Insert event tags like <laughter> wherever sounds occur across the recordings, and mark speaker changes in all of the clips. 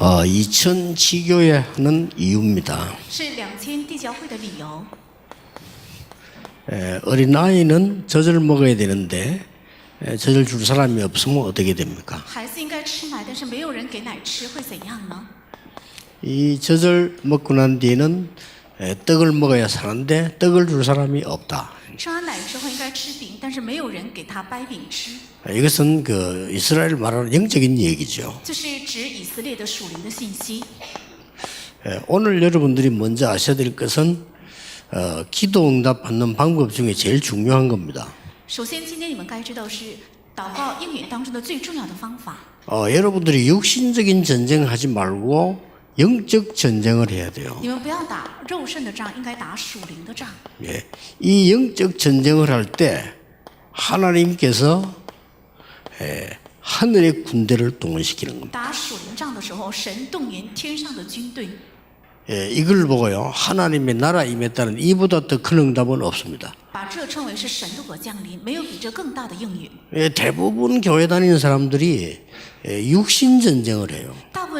Speaker 1: 어, 2000 지교회 하는 이유입니다. 어린아이는 젖을 먹어야 되는데 에, 젖을 줄 사람이 없으면 어떻게 됩니까? 이 젖을 먹고 난 뒤에는 예, 떡을 먹어야 사는데 떡을 줄 사람이 없다. 이것은 그 이스라엘 말하는 영적인 얘기죠. 오늘 여러분들이 먼저 아셔야 될 것은 어, 기도 응답 받는 방법 중에 제일 중요한 겁니다. 어, 여러분들이 육신적인 전쟁 하지 말고 영적 전쟁을 해야 돼요.
Speaker 2: 你们不要打肉身的仗，应该打属灵的仗。
Speaker 1: 예. 이 영적 전쟁을 할 때 하나님께서 예, 하늘의 군대를 동원시키는 겁니다.
Speaker 2: 打属灵仗的时候，神动员天上的军队。
Speaker 1: 예, 이걸 보고요. 하나님의 나라 임했다는 이보다 더 큰 응답은 없습니다.
Speaker 2: 把这称为是神的国降临，没有比这更大的应允。
Speaker 1: 예, 대부분 교회 다니는 사람들이 예, 육신 전쟁을 해요.
Speaker 2: 大部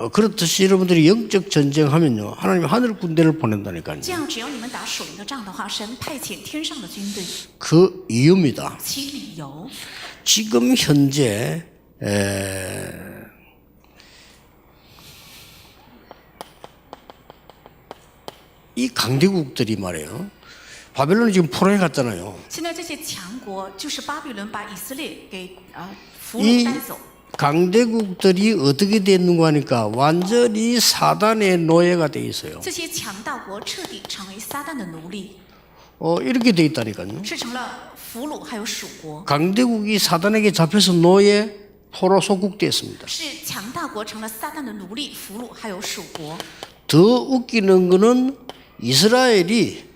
Speaker 1: 어, 그렇듯이 여러분들이 영적 전쟁하면요 하나님 하늘 군대를 보낸다니까요. 그 이유입니다. 지금 현재 에... 이 강대국들이 말이에요. 바벨론이 지금 포로에 갔잖아요. 이 강대국들이 어떻게 됐는가 하니까 완전히 사단의 노예가 돼 있어요. 어, 이렇게 돼 있다니까요. 강대국이 사단에게 잡혀서 노예, 포로 소국되었습니다. 더 웃기는 것은 이스라엘이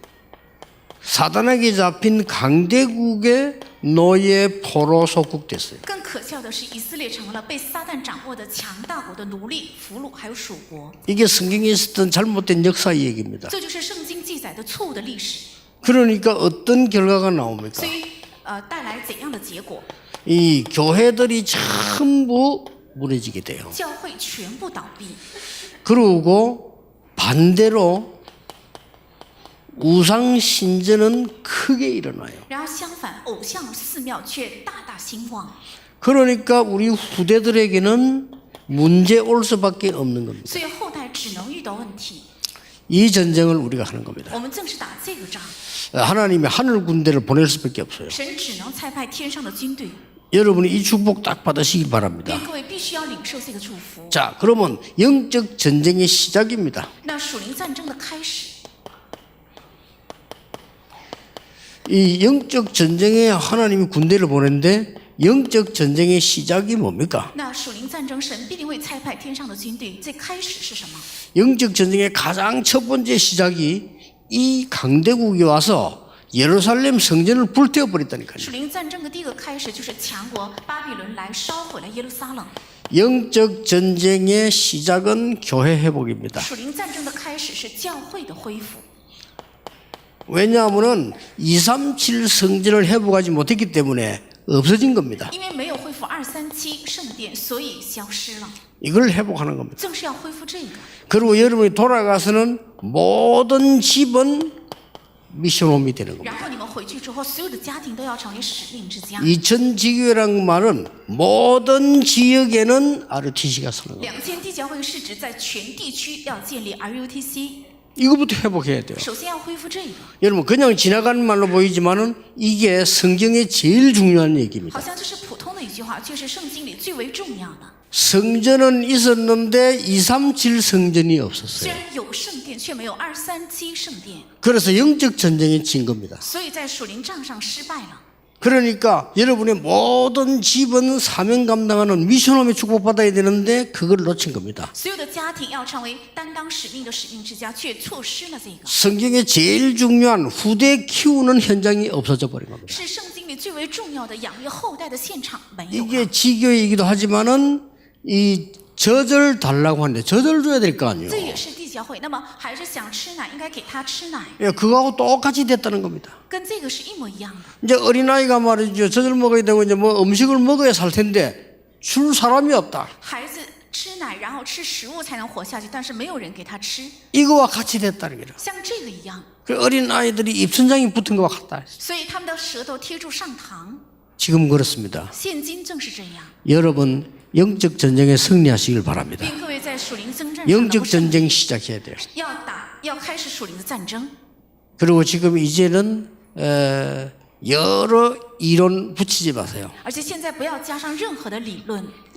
Speaker 1: 사단에게 잡힌 강대국의 노예 포로 소국됐어요.
Speaker 2: 更可笑的是，以色列成了被撒旦掌握的强大国的奴隶、俘虏还有属国。
Speaker 1: 이게 성경에 있었던 잘못된 역사 얘기입니다.
Speaker 2: 这就是圣经记载的错误的历史，
Speaker 1: 그러니까 어떤 결과가 나옵니까?
Speaker 2: 所以呃带来怎样的结果？
Speaker 1: 이 교회들이 전부 무너지게 돼요.
Speaker 2: 教会全部倒闭，
Speaker 1: 그리고 반대로 우상 신전은 크게 일어나요. 그러니까 우리 후대들에게는 문제 올 수밖에 없는 겁니다. 이 전쟁을 우리가 하는 겁니다. 하나님이 하늘 군대를 보낼 수밖에 없어요. 여러분이 이 축복 딱 받으시기 바랍니다. 자, 그러면 영적 전쟁의 시작입니다. 이 영적 전쟁에 하나님이 군대를 보낸데 영적 전쟁의 시작이 뭡니까? 영적 전쟁의 가장 첫 번째 시작이 이 강대국이 와서 예루살렘 성전을 불태워 버렸다니까요. 영적 전쟁의 시작은 교회 회복입니다. 왜냐하면은 237 성전을 회복하지 못했기 때문에 없어진 겁니다.
Speaker 2: 因为没有恢复二三七圣殿，所以消失了。
Speaker 1: 이걸 회복하는 겁니다.
Speaker 2: 正是要恢复这个。
Speaker 1: 그리고 여러분이 돌아가서는 모든 집은 미션홈이 되는 겁니다.
Speaker 2: 然后你们回去之后，所有的家庭都要成为使命之家。
Speaker 1: 이천 지교회라는 말은 모든 지역에는 RTC가 서는 겁니다.
Speaker 2: 两千地教会是指在全地区要建立 RUTC，
Speaker 1: 이거부터 회복해야 돼요. 여러분 그냥 지나간 말로 보이지만 이게 성경의 제일 중요한 얘기입니다. 성전은 있었는데 237 성전이 없었어요. 그래서 영적 전쟁에 진 겁니다. 그러니까 여러분의 모든 집은 사명 감당하는 미션홈에 축복받아야 되는데 그걸 놓친 겁니다. 성경에 제일 중요한 후대 키우는 현장이 없어져 버린 겁니다. 이게 지교이기도 하지만은 이 젖을 달라고 하는데 젖을 줘야 될 거 아니에요.
Speaker 2: 这也是地教会。那么孩子想吃奶，应该给他吃奶，
Speaker 1: 예, 그거하고 똑같이 됐다는 겁니다.
Speaker 2: 跟这个是一模一样的。
Speaker 1: 이제 어린아이가 말이죠. 젖을 먹어야 되고 이제 뭐 음식을 먹어야 살 텐데 줄 사람이 없다.
Speaker 2: 孩子吃奶，然后吃食物才能活下去，但是没有人给他吃，
Speaker 1: 이거와 같이 됐다는 거죠.
Speaker 2: 像这个一样，
Speaker 1: 그 어린아이들이 입천장이 붙은 것과 같다.
Speaker 2: 所以他们的舌头贴住上膛。
Speaker 1: 지금 그렇습니다.
Speaker 2: 现今正是这样。
Speaker 1: 여러분 영적 전쟁에 승리하시길 바랍니다. 영적 전쟁 시작해야 돼요. 그리고 지금 이제는 에, 여러 이론 붙이지 마세요.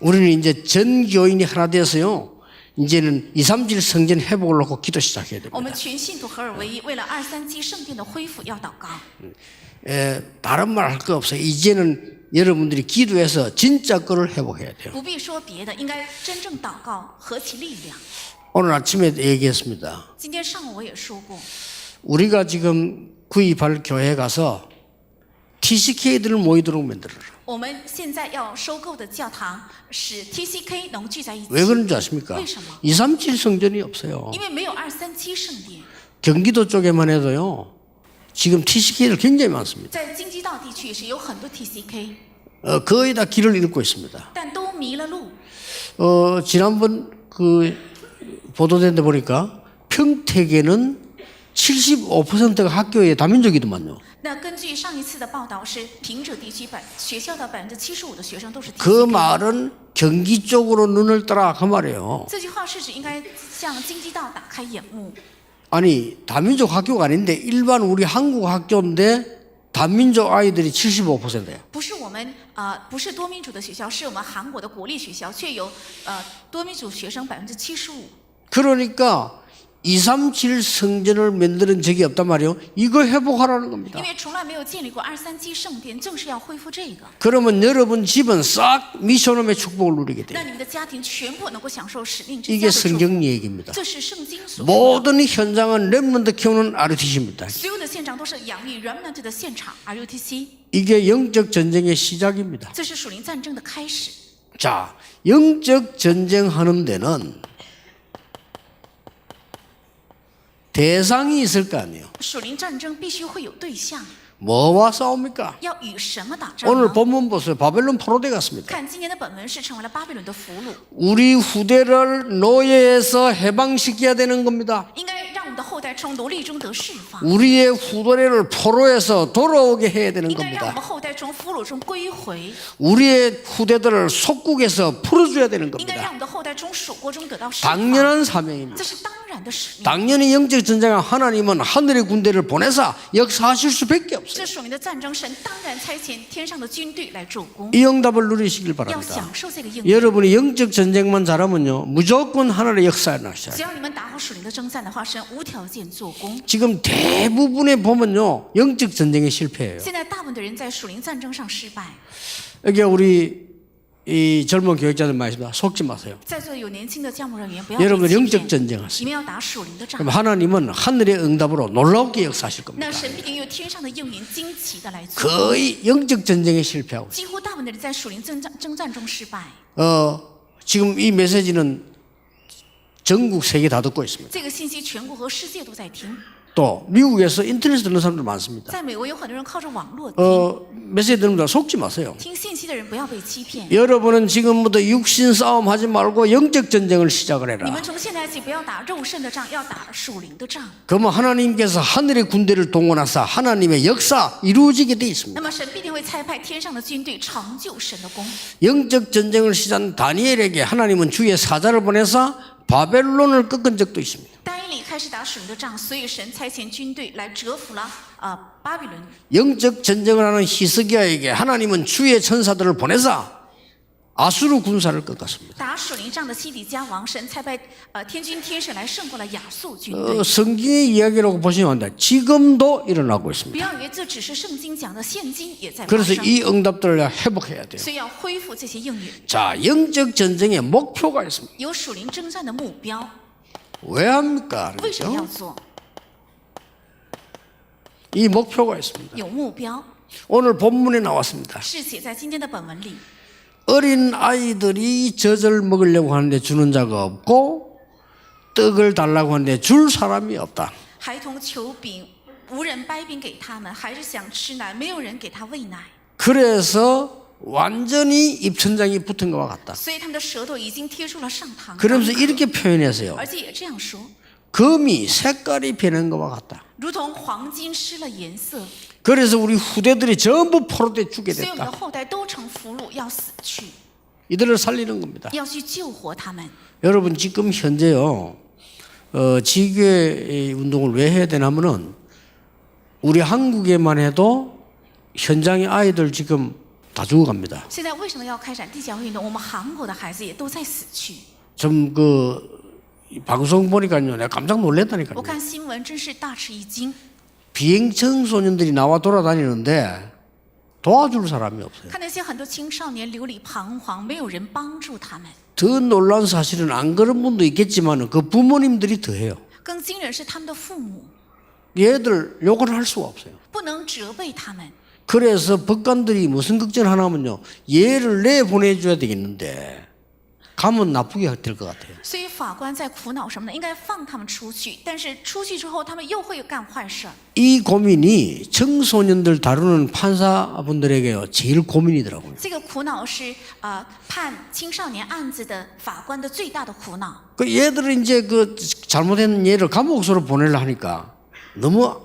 Speaker 1: 우리는 이제 전 교인이 하나 되어서요. 이제는 2, 3질 성전 회복을 놓고 기도 시작해야 됩니다. 에, 다른 말 할 거 없어요. 이제는 여러분들이 기도해서 진짜 거를 회복해야 돼요.
Speaker 2: 不必说别的，应该真正祷告，合其力量。
Speaker 1: 오늘 아침에 얘기했습니다.
Speaker 2: 今天上午我也说过，
Speaker 1: 우리가 지금 구입할 교회 가서 TCK들을 모이도록 만들어라.
Speaker 2: 我们现在要收购的教堂使 TCK 能聚在一起，
Speaker 1: 왜 그런 줄 아십니까?
Speaker 2: 为什么？
Speaker 1: 2, 3, 7 성전이 없어요.
Speaker 2: 因为没有二三七圣殿，
Speaker 1: 경기도 쪽에만 해도요. 지금 TCK를 굉장히 많습니다. 어, 거의 다 길을 잃고 있습니다. 어, 지난번 그 보도된 데 보니까 평택에는 75%가 학교에 다민족이더만요. 그 말은 경기 쪽으로 눈을 떠라 그 말이에요.
Speaker 2: 这句话是指应该向京畿道打开眼目。
Speaker 1: 아니 다민족 학교가 아닌데 일반 우리 한국 학교인데 다민족 아이들이 75%예요.
Speaker 2: 不是我们呃，不是多民主的学校，是我们韩国的国立学校，却有呃多民主学生百分之七十五。
Speaker 1: 그러니까 237 성전을 만드는 적이 없단 말이에요. 이거 회복하라는 겁니다. 그러면 여러분 집은 싹 미션홈의 축복을 누리게 돼요. 이게 성경 얘기입니다. 모든 현장은 렘넌트 키우는 ROTC입니다. 이게 영적 전쟁의 시작입니다. 자, 영적 전쟁하는 데는 대상이 있을 거 아니에요.
Speaker 2: 属灵战争必须会有对象，
Speaker 1: 뭐와 싸웁니까? 오늘 본문 보세요. 바벨론 포로되 갔습니다. 우리 후대를 노예에서 해방시켜야 되는 겁니다. 우리의 후대를 포로에서 돌아오게 해야 되는 겁니다. 우리의 후대들을 속국에서 풀어줘야 되는 겁니다. 당연한 사명입니다. 당연히 영적 전쟁은 하나님은 하늘의 군대를 보내사 역사하실 수밖에 없습니다.
Speaker 2: 这属灵的战争，神当然差遣天上的军队来助攻，
Speaker 1: 이 응답을 누리시길
Speaker 2: 要
Speaker 1: 바랍니다.
Speaker 2: 享受这个应许。
Speaker 1: 여러분이 영적 전쟁만 잘하면요 무조건 하늘의 역사에 나셔요.
Speaker 2: 只要你们打好属灵的征战的话，神无条件做工。
Speaker 1: 지금 대부분의 보면요 영적 전쟁에 실패해요.
Speaker 2: 现在大部分的人在属灵战争上失败，
Speaker 1: 여기 우리 이 젊은 교육자들 말입니다. 속지 마세요. 여러분 영적 전쟁하세요. 하나님은 하늘의 응답으로 놀라게 역사하실 겁니다. 거의 영적 전쟁에 실패하고 어, 지금 이 메시지는 전국 세계 다 듣고 있습니다. 또 미국에서 인터넷 듣는 사람들 많습니다. 어, 메시지 들으면 속지 마세요. 여러분은 지금부터 육신 싸움 하지 말고 영적 전쟁을 시작을 해라. 그러면 하나님께서 하늘의 군대를 동원하사 하나님의 역사 이루어지게 돼 있습니다. 영적 전쟁을 시작한 다니엘에게 하나님은 주의 사자를 보내사 바벨론을 꺾은 적도 있습니다.
Speaker 2: 单一里开始打属灵的仗，所以神差遣军队来折服了呃巴比伦。
Speaker 1: 영적 전쟁을 하는 히스기야에게 하나님은 주의 천사들을 보내서 아수르 군사를 꺾었습니다.
Speaker 2: 打属灵仗的西底家王，神差派呃天军天使来胜过了亚述军队。
Speaker 1: 어, 성경의 이야기라고 보시면 안 돼요. 지금도 일어나고 있습니다.
Speaker 2: 不要以为这只是圣经讲的，现今也在发
Speaker 1: 그래서
Speaker 2: 生。
Speaker 1: 이 응답들을 회복해야 돼요.
Speaker 2: 所以要恢复这些应允，
Speaker 1: 자, 영적 전쟁의 목표가 있습니다.
Speaker 2: 有属灵征战的目标。
Speaker 1: 왜 합니까?
Speaker 2: 为什么要
Speaker 1: 그렇죠?
Speaker 2: 做？
Speaker 1: 이 목표가 있습니다.
Speaker 2: 有目标。
Speaker 1: 오늘 본문에 나왔습니다.
Speaker 2: 是写在今天的本文里。
Speaker 1: 어린 아이들이 젖을 먹으려고 하는데 주는 자가 없고 떡을 달라고 하는데 줄 사람이 없다.
Speaker 2: 孩童求饼，无人掰饼给他们；孩子想吃奶，没有人给他喂奶，
Speaker 1: 그래서 완전히 입천장이 붙은 것과 같다. 그러면서 이렇게 표현했어요. 금이 색깔이 변한 것과 같다. 그래서 우리 후대들이 전부 포로돼 죽게 됐다. 이들을 살리는 겁니다. 여러분 지금 현재요. 어, 지교 운동을 왜 해야 되냐면은 우리 한국에만 해도 현장의 아이들 지금 다 죽어갑니다.
Speaker 2: 现在为什么要开展地教运动？我们韩国的孩子也都在死去。
Speaker 1: 좀 그 방송 보니까요, 내가 깜짝
Speaker 2: 我
Speaker 1: 놀랐다니까요.
Speaker 2: 看新闻真是大吃一惊，
Speaker 1: 비행 청소년들이 나와 돌아다니는데 도와줄 사람이 없어요.
Speaker 2: 看那些很多青少年流离彷徨，没有人帮助他们。
Speaker 1: 더 놀라운 사실은 안 그런 분도 있겠지만 그 부모님들이 더 해요.
Speaker 2: 更惊人是他们的父母，
Speaker 1: 얘들 욕을 할 수가 없어요.
Speaker 2: 不能责备他们。
Speaker 1: 그래서 법관들이 무슨 걱정하냐면요. 얘를 내보내줘야 되겠는데 가면 나쁘게 될 것 같아요.
Speaker 2: 所以法官在苦恼什么呢？应该放他们出去，但是出去之后，他们又会干坏事儿。
Speaker 1: 이 고민이 청소년들 다루는 판사분들에게요 제일 고민이더라고요.
Speaker 2: 这个苦恼是呃判青少年案子的法官的最大的苦恼。
Speaker 1: 그 얘들을 이제 그 잘못된 얘를 감옥으로 보내려 하니까 너무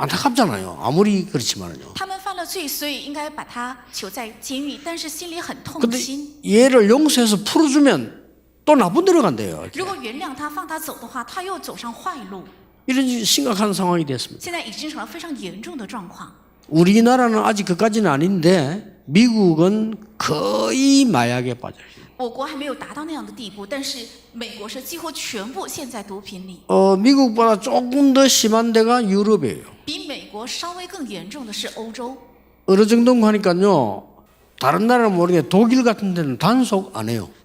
Speaker 1: 안타깝잖아요. 아무리 그렇지만은요.
Speaker 2: 他们犯了罪，所以应该把他囚在监狱，但是心里很痛
Speaker 1: 근데
Speaker 2: 心。
Speaker 1: 얘를 용서해서 풀어주면 또 나쁜 데로 간대요.
Speaker 2: 如果原谅他，放他走的话，他又走上坏路。
Speaker 1: 이런 심각한 상황이 됐습니다.
Speaker 2: 现在已经成了非常严重的状况。
Speaker 1: 우리나라는 아직 그까지는 아닌데 미국은 거의 마약에 빠져요.
Speaker 2: 我国还没有达到那样的地步，但是美国是几乎全部陷在毒品里。
Speaker 1: 어, 미국보다 조금 더 심한 데가 유럽이에요.
Speaker 2: 比美国稍微更严重的是欧洲。
Speaker 1: 어느 정도인가 하니까요. 다른 나라는 모르게 독일 같은 데는 단속 안 해요.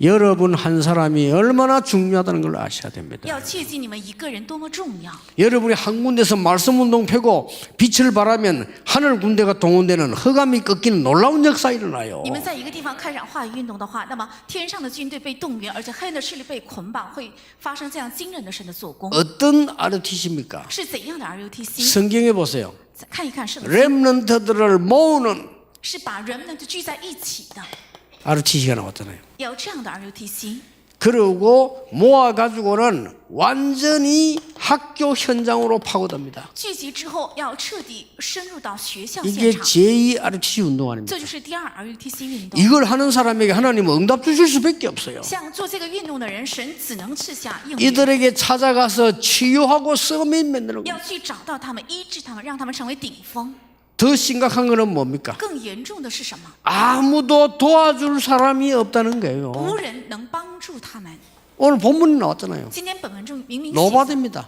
Speaker 1: 여러분 한 사람이 얼마나 중요하다는 걸 아셔야 됩니다.
Speaker 2: 要切记你们一个人多么重要。
Speaker 1: 여러분이 한 군데서 말씀 운동 펴고 빛을 발하면 하늘 군대가 동원되는 허감이 꺾이는 놀라운 역사 일어나요.
Speaker 2: 你们在一个地方开展话语运动的话，那么天上的军队被动员，而且黑暗的势力被捆绑，会发生这样惊人的神的做工。
Speaker 1: 어떤 ROTC입니까?
Speaker 2: 是怎样的 RUTC？
Speaker 1: 성경에 보세요.
Speaker 2: 看一看圣经，
Speaker 1: 렘넌트들을 모으는
Speaker 2: 是把人们都聚在一起的，
Speaker 1: ROTC가 나왔잖아요. 그러고 모아 가지고는 완전히 학교 현장으로 파고듭니다. 이게 제2 ROTC 운동 아닙니까? 이걸 하는 사람에게 하나님은 응답 주실 수밖에 없어요. 이들에게 찾아가서 치유하고 썸인 만드는
Speaker 2: 거예요.
Speaker 1: 더 심각한 것은 뭡니까? 아무도 도와줄 사람이 없다는 거예요. 오늘 본문이 나왔잖아요. 노바입니다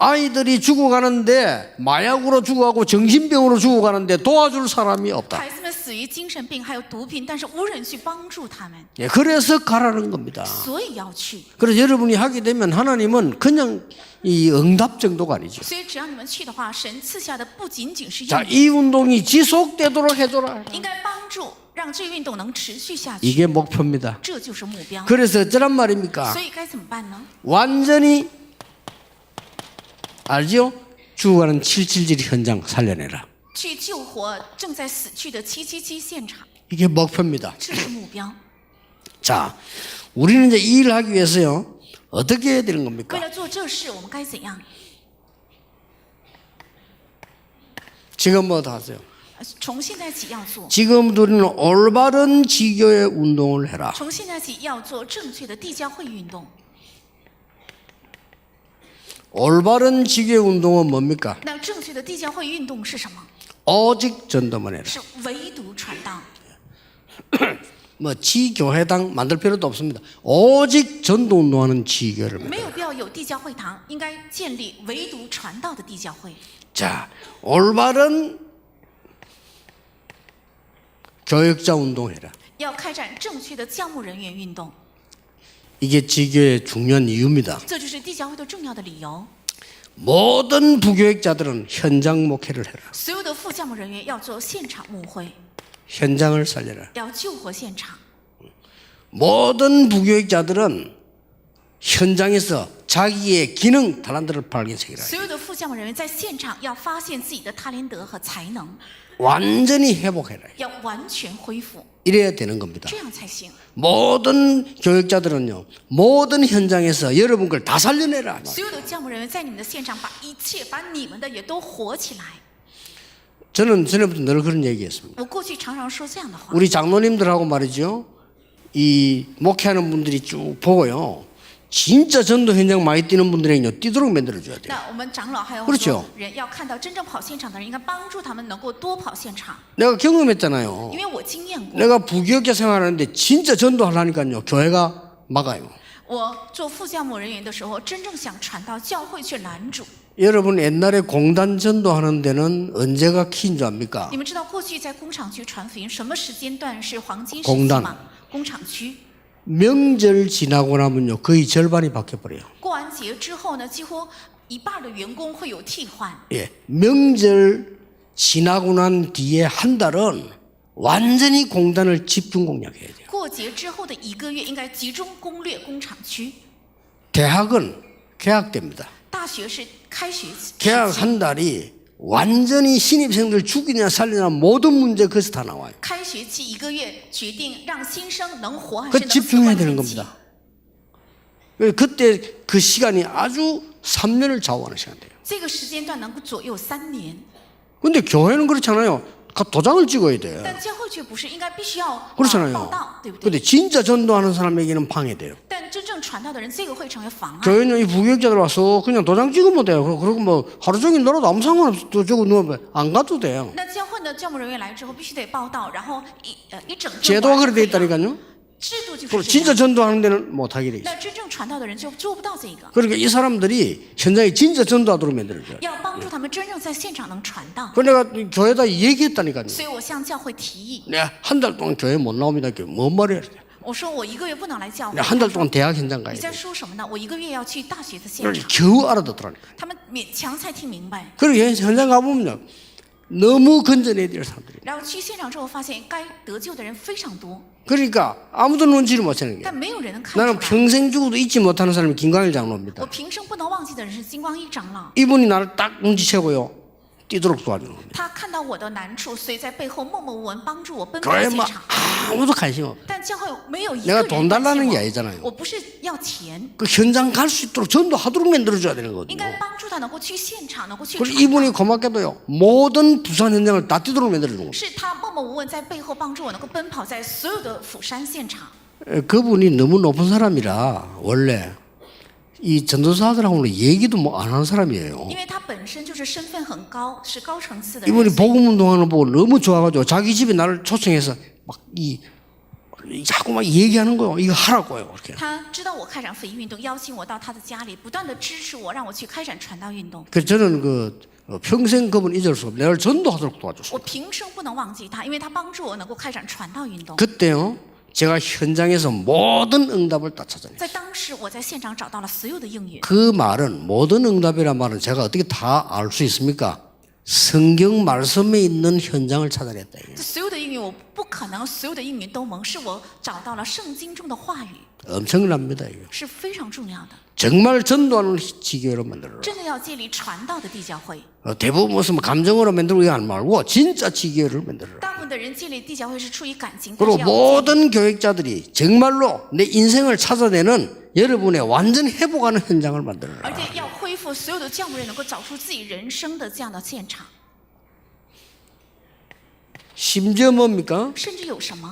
Speaker 2: 是没有人，
Speaker 1: 아이들이 죽어가는데 마약으로 죽어가고 정신병으로 죽어가는데 도와줄 사람이 없다.
Speaker 2: 孩子们死于精神病还有毒品，但是无人去帮助他们，
Speaker 1: 예, 그래서 가라는 겁니다.
Speaker 2: 所以要去。
Speaker 1: 그래서 여러분이 하게 되면 하나님은 그냥 이 응답 정도가 아니죠.
Speaker 2: 所以只要你们去的话，神赐下的不仅仅是应
Speaker 1: 자,
Speaker 2: 允，
Speaker 1: 이 운동이 지속되도록 해줘라.
Speaker 2: 应该帮助让这个运动能持续下去，
Speaker 1: 이게 목표입니다.
Speaker 2: 这就是目标。
Speaker 1: 그래서 어쩌란 말입니까?
Speaker 2: 所以该怎么办呢？
Speaker 1: 완전히 알죠? 죽어가는 777 현장 살려내라.
Speaker 2: 去救活正在死去的七七七现场，
Speaker 1: 이게 목표입니다.
Speaker 2: 这是目标。
Speaker 1: 자, 우리는 이제 이 일을 하기 위해서요. 어떻게 해야 되는
Speaker 2: 为
Speaker 1: 겁니까?
Speaker 2: 了做这事，我们该怎样？
Speaker 1: 지금 뭐 다 하세요?
Speaker 2: 呃从现在起要做，
Speaker 1: 지금부터 우리는 올바른 지교의 운동을 해라.
Speaker 2: 从现在起要做正确的地教会运动。
Speaker 1: 올바른 지교의 운동은 뭡니까?
Speaker 2: 那正确的地教会运动是什么？
Speaker 1: 오직 전도만 해라.
Speaker 2: 是唯独传道。 <coughs>
Speaker 1: 뭐 지교회당 만들 필요도 없습니다. 오직 전도 운동하는 지교를.
Speaker 2: 没有必要有地教会堂，应该建立唯独传道的地教会。
Speaker 1: 자, 올바른 교역자 운동해라.
Speaker 2: 要开展正确的教牧人员运动，
Speaker 1: 이게 지교의 중요한 이유입니다.
Speaker 2: 这就是地教会的重要的理由。
Speaker 1: 모든 부교역자들은 현장 목회를 해라.
Speaker 2: 所有的副教牧人员要做现场牧会，
Speaker 1: 현장을 살려라.
Speaker 2: 要救活现场。
Speaker 1: 모든 부교역자들은 현장에서 자기의 기능 탈란트를 발견시키라.
Speaker 2: 所有的副 教牧人员在现场要发现自己的他连德和才能，
Speaker 1: 완전히 회복해라.
Speaker 2: 要完全恢复，
Speaker 1: 이래야 되는 겁니다.
Speaker 2: 这样才行。
Speaker 1: 모든 교역자들은요, 모든 현장에서 여러분 걸 다 살려내라.
Speaker 2: 所有的教牧人员在你们的现场，把一切把你们的也都活起来。
Speaker 1: 저는 전에부터 늘 그런 얘기했습니다.
Speaker 2: 我过去常常说这样的话，
Speaker 1: 우리 장로님들하고 말이죠. 이 목회하는 분들이 쭉 보고요. 진짜 전도 현장 많이 뛰는 분들에게요. 뛰도록 만들어줘야 돼요.
Speaker 2: 那我们长老还有
Speaker 1: 그렇죠
Speaker 2: 很多人要看到真正跑现场的人，应该帮助他们能够多跑现场，
Speaker 1: 내가 경험했잖아요.
Speaker 2: 因为我经验过。
Speaker 1: 내가 부교육자 생활하는데 진짜 전도하려니까요. 교회가 막아요.
Speaker 2: 我做副教牧人员的时候，真正想传到教会去拦阻。
Speaker 1: 여러분 옛날에 공단 전도하는 데는 언제가 키인 줄 압니까?
Speaker 2: 你们知道过去在工厂区传福音，什么时间段是黄金时
Speaker 1: 工单
Speaker 2: 期吗？工厂区
Speaker 1: 명절 지나고 나면요. 거의 절반이 바뀌어버려요.
Speaker 2: 过完节之后呢，几乎一半的员工会有替换。
Speaker 1: 예. 명절 지나고 난 뒤에 한 달은 완전히 공단을 집중 공략해야 돼요.
Speaker 2: 过节之后的一个月，应该集中攻略工厂区。
Speaker 1: 개학은 개학됩니다.
Speaker 2: 大学是开学期，
Speaker 1: 개학 한 달이 완전히 신입생들 죽이냐 살리냐 모든 문제 거기서 다 나와요.
Speaker 2: 开学期一个月决定让新生能活还
Speaker 1: 그
Speaker 2: 是能死
Speaker 1: 집중해야
Speaker 2: 关
Speaker 1: 되는
Speaker 2: 键期。
Speaker 1: 겁니다. 그때 그 시간이 아주 3년을 좌우하는 시간이에요.
Speaker 2: 这个时间段能够左右三年，
Speaker 1: 근데 교회는 그렇잖아요. 가- 도장을 찍어야 돼.
Speaker 2: 但教会却不是，应该必须要啊
Speaker 1: 그렇잖아요.
Speaker 2: 报道，对不对？
Speaker 1: 근데 진짜 전도하는 사람에게는 방해돼요.
Speaker 2: 但真正传道的人，这个会成为妨碍。
Speaker 1: 교회는 이 부교육자들 와서 그냥 도장 찍으면 돼요. 그리고 뭐 하루 종일 놀아도 아무 상관없어. 또 저거 누우면 안 가도 돼요.
Speaker 2: 那教会呢，教牧人员来之后必须得报道，然后一呃一整天
Speaker 1: 제도가
Speaker 2: 完
Speaker 1: 그렇게 돼
Speaker 2: 这样
Speaker 1: 있다니까요.
Speaker 2: 制度就
Speaker 1: 그리고
Speaker 2: 是这
Speaker 1: 진짜
Speaker 2: 样。
Speaker 1: 전도하는 데는 못하게 돼 있어요.
Speaker 2: 那真正传道的人就做不到这个，
Speaker 1: 그러니까 이 사람들이 현장에 진짜 전도하도록 만들어줘요.
Speaker 2: 要帮助他们真正在现场能传道。
Speaker 1: 그 내가 이 교회에다 얘기했다니까요.
Speaker 2: 所以我向教会提议，
Speaker 1: 내가 한 달 동안 교회 못 나옵니다. 그게 뭔 말이야.
Speaker 2: 我
Speaker 1: 한 달 동안 대학 현장 가야 돼. 겨우 알아듣더라니까. 그리고 현장 가보면 너무 건전해야 사람들이. 그러니까 아무도 눈치를 못 채는 게. 나는 평생 죽어도 잊지 못하는 사람이 김광일 장로입니다. 이분이 나를 딱 눈치채고요. 뛰도록 도와주는 겁니다.
Speaker 2: 他看到我的难处，所以在背后默默无闻帮助我奔跑
Speaker 1: 교회
Speaker 2: 现
Speaker 1: 막
Speaker 2: 场。
Speaker 1: 아무도 관심 없어.
Speaker 2: 但教会没有一
Speaker 1: 내가
Speaker 2: 个
Speaker 1: 돈
Speaker 2: 人
Speaker 1: 달라는
Speaker 2: 关
Speaker 1: 게
Speaker 2: 心
Speaker 1: 아니잖아요.
Speaker 2: 我，我不是要钱，
Speaker 1: 그 현장 갈 수 있도록 전도하도록 만들어줘야 되는
Speaker 2: 应
Speaker 1: 거거든요.
Speaker 2: 该帮助他能够去现场，能够去
Speaker 1: 그리고
Speaker 2: 传
Speaker 1: 이분이
Speaker 2: 道。
Speaker 1: 고맙게도요. 모든 부산 현장을 다 뛰도록 만들어주는 겁니다.
Speaker 2: 是他默默无闻在背后帮助我，能够奔跑在所有的釜山现场。
Speaker 1: 에, 그분이 너무 높은 사람이라 원래 이 전도사들하고는 얘기도 뭐 안 하는 사람이에요.
Speaker 2: 因为他本身就是身份很高，是高层次的
Speaker 1: 이분이
Speaker 2: 人，
Speaker 1: 복음 운동하는 거 보고 너무 좋아가지고 자기 집에 나를 초청해서 막 이 자꾸 막 얘기하는 거요. 이거 하라고요. 이렇게.
Speaker 2: 他知道我开展福音运动，邀请我到他的家里，不断的支持我，让我去开展传道运动。
Speaker 1: 그래서 저는 그 어, 평생 그분 잊을 수 없어요. 내가 전도하도록 도와줬어요.
Speaker 2: 我平生不能忘记他，因为他帮助我能够开展传道运动。
Speaker 1: 그때요. 제가 현장에서 모든 응답을 다 찾아내요.
Speaker 2: 在当时，我在现场找到了所有的应允。
Speaker 1: 그 말은 모든 응답이란 말은 제가 어떻게 다 알 수 있습니까? 성경 말씀에 있는 현장을 찾아냈다. 이거예요.
Speaker 2: 这所有的应允，我不可能所有的应允都蒙，是我找到了圣经中的话语，
Speaker 1: 엄청납니다. 이거.
Speaker 2: 是非常重要的。
Speaker 1: 정말 전도하는 지교로 만들어라.
Speaker 2: 真的要建立传道的地教会。
Speaker 1: 어, 대부분 무슨 뭐 감정으로 만들고 이거 안 말고 진짜 지교를 만들어라.
Speaker 2: 大部分的人建立地教会是出于感情，但
Speaker 1: 그리고
Speaker 2: 是要建立
Speaker 1: 모든 교육자들이 정말로 내 인생을 찾아내는 여러분의 완전 회복하는 현장을
Speaker 2: 而
Speaker 1: 만들어라.
Speaker 2: 且要恢复所有的教牧人能够找出自己人生的这样的现场。
Speaker 1: 심지어 뭡니까?
Speaker 2: 甚至有什么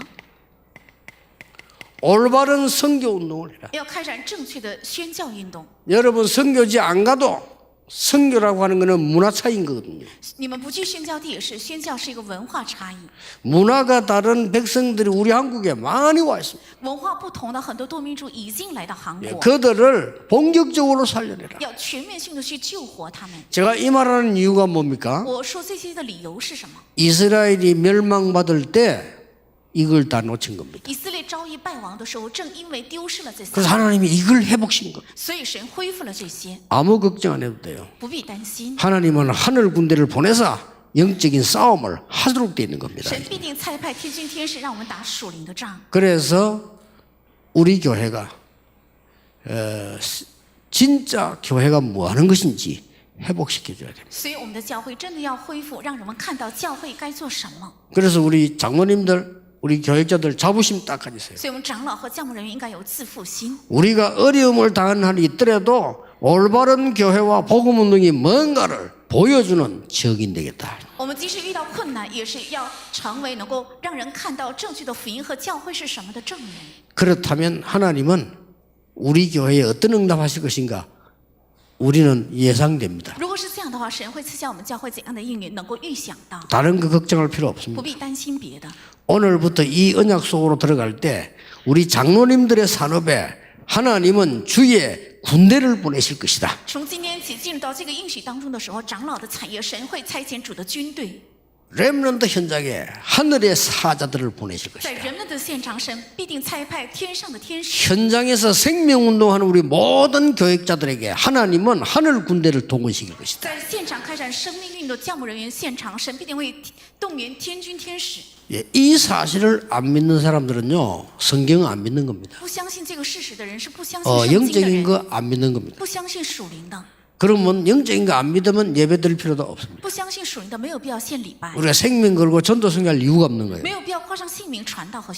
Speaker 1: 올바른 선교 운동을 해라.
Speaker 2: 要开展正确的宣教运动。
Speaker 1: 여러분 선교지 안 가도 선교라고 하는 것은 문화 차이인 거거든요.
Speaker 2: 你们不去宣教地也是，宣教是一个文化差异，
Speaker 1: 문화가 다른 백성들이 우리 한국에 많이 와 있습니다.
Speaker 2: 文化不同的很多多民族已经来到韩
Speaker 1: 예,
Speaker 2: 国，
Speaker 1: 그들을 본격적으로 살려내라.
Speaker 2: 要全面性的去救活他们。
Speaker 1: 제가 이 말하는 이유가 뭡니까?
Speaker 2: 我说这些的理由是什么？
Speaker 1: 이스라엘이 멸망받을 때 이걸 다 놓친 겁니다. 그래서 하나님이 이걸 회복신 겁니다. 아무 걱정 안 해도 돼요. 하나님은 하늘 군대를 보내서 영적인 싸움을 하도록 되어 있는 겁니다. 그래서 우리 교회가 어, 진짜 교회가 뭐 하는 것인지 회복시켜줘야 됩니다. 그래서 우리 장모님들 우리 교육자들 자부심 딱 가지세요. 우리가 어려움을 당한 한 있더라도 올바른 교회와 복음 운동이 뭔가를 보여주는 적인 되겠다. 그렇다면 하나님은 우리 교회에 어떤 응답하실 것인가? 우리는 예상됩니다. 다른 거 걱정할 필요 없습니다. 오늘부터 이 언약 속으로 들어갈 때 우리 장로님들의 산업에 하나님은 주의 군대를 보내실 것이다. 렘런드 현장에 하늘의 사자들을 보내실 것이다. 현장에서 생명 운동하는 우리 모든 교육자들에게 하나님은 하늘 군대를 동원시킬 것이다. 예, 이 사실을 안 믿는 사람들은요 성경 안 믿는 겁니다. 어, 영적인 거 안 믿는 겁니다. 그러면 영적인 거 안 믿으면 예배 드릴 필요도 없습니다. 우리가 생명 걸고 전도 성할 이유가 없는 거예요.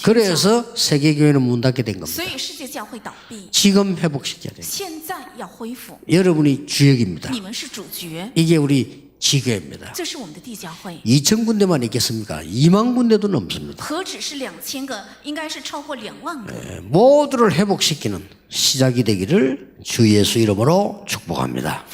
Speaker 1: 그래서 세계 교회는 문 닫게 된 겁니다. 지금 회복시켜야 돼요. 여러분이 주역입니다. 이게 우리 지교입니다. 2천 군데만 있겠습니까? 2만 군데도 넘습니다. 네, 모두를 회복시키는 시작이 되기를 주 예수 이름으로 축복합니다.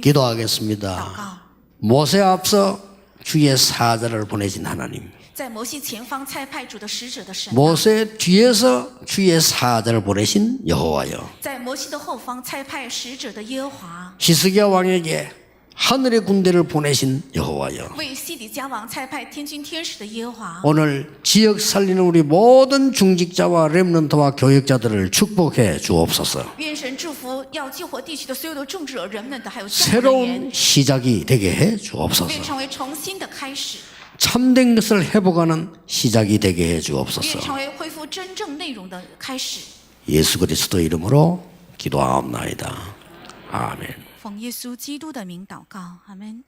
Speaker 1: 기도하겠습니다. 모세 앞서 주의 사자를 보내신 하나님.
Speaker 2: 在摩西前方差派主的使者的神啊，
Speaker 1: 모세 뒤에서 주의 사자를 보내신 여호와여.
Speaker 2: 在摩西的后方差派使者的耶和华，
Speaker 1: 히스기야 왕에게 하늘의 군대를 보내신 여호와여.
Speaker 2: 为西底家王差派天军天使的耶和华。
Speaker 1: 오늘 지역 살리는 우리 모든 중직자와 렘넌트와 교역자들을 축복해 주옵소서.
Speaker 2: 愿神祝福要救活地区的所有的种植者、人们的，还有教牧人员，
Speaker 1: 새로운 시작이 되게 해 주옵소서.
Speaker 2: 愿成为重新的开始，
Speaker 1: 참된 것을 회복하는 시작이 되게 해
Speaker 2: 愿
Speaker 1: 주옵소서.
Speaker 2: 成为恢复真正内容的开始。
Speaker 1: 예수 그리스도 이름으로 기도하옵나이다. 아멘.
Speaker 2: 奉耶稣基督的名祷告，阿门。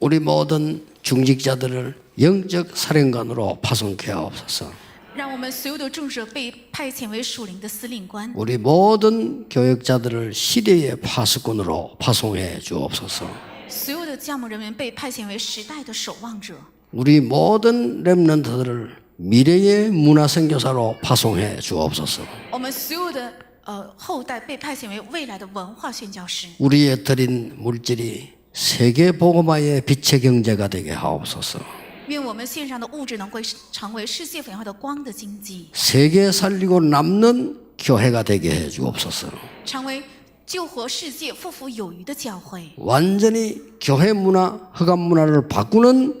Speaker 1: 우리 모든 중직자들을 영적 사령관으로 파송케 하옵소서.
Speaker 2: 让我们所有的种植者被派遣为属灵的司令官，
Speaker 1: 우리 모든 교역자들을 시대의 파수꾼으로 파송해 주옵소서.
Speaker 2: 所有的教牧人员被派遣为时代的守望者，
Speaker 1: 우리 모든 렘넌트들을 미래의 문화 선교사로 파송해 주옵소서.
Speaker 2: 我们所有的呃后代被派遣为未来的文化宣教师。
Speaker 1: 우리의 드린 물질이 세계 복음화의 빛의 경제가 되게 하옵소서.
Speaker 2: 愿我们线上的物质能够成为世界文化的光的经济，
Speaker 1: 세계 살리고 남는 교회가 되게 해 주옵소서.
Speaker 2: 成为救活世界、富富有余的教会，
Speaker 1: 완전히 교회 문화, 흑암 문화를 바꾸는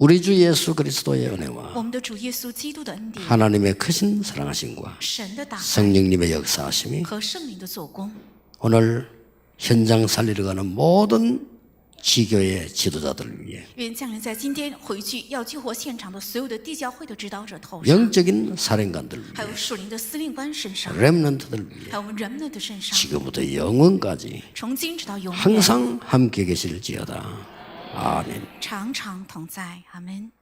Speaker 1: 우리 주 예수 그리스도의 은혜와 하나님의 크신 사랑하심과 성령님의 역사하심이 오늘 현장 살리러 가는 모든 지교의 지도자들을 위해 영적인 사령관들 위해 렘넌트들을 위해 지금부터 영원까지 항상 함께 계실지어다. 阿门.
Speaker 2: 常常同在。阿门。